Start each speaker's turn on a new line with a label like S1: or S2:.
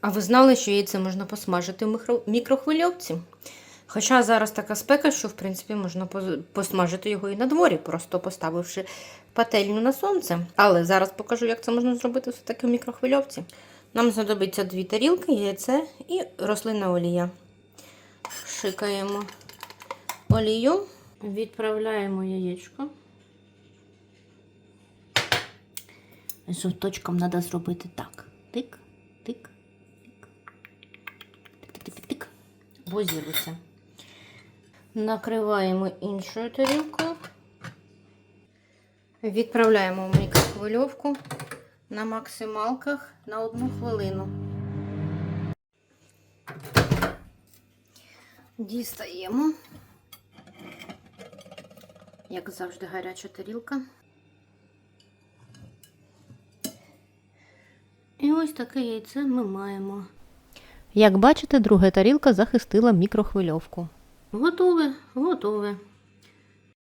S1: А ви знали, що яйце можна посмажити в мікро- мікрохвильовці? Хоча зараз така спека, що в принципі можна посмажити його і на дворі, просто поставивши пательню на сонце. Але зараз покажу, як це можна зробити все-таки в мікрохвильовці. Нам знадобиться дві тарілки, яйце і рослинна олія. Шикаємо олію, відправляємо яєчко. Жовточком треба зробити так. Тик, тик. Бо зірвуться. Накриваємо іншою тарілкою. Відправляємо в мікрохвильовку на максималках на одну хвилину. Дістаємо. Як завжди, гаряча тарілка. І ось таке яйце ми маємо.
S2: Як бачите, друга тарілка захистила мікрохвильовку.
S1: Готове, готове.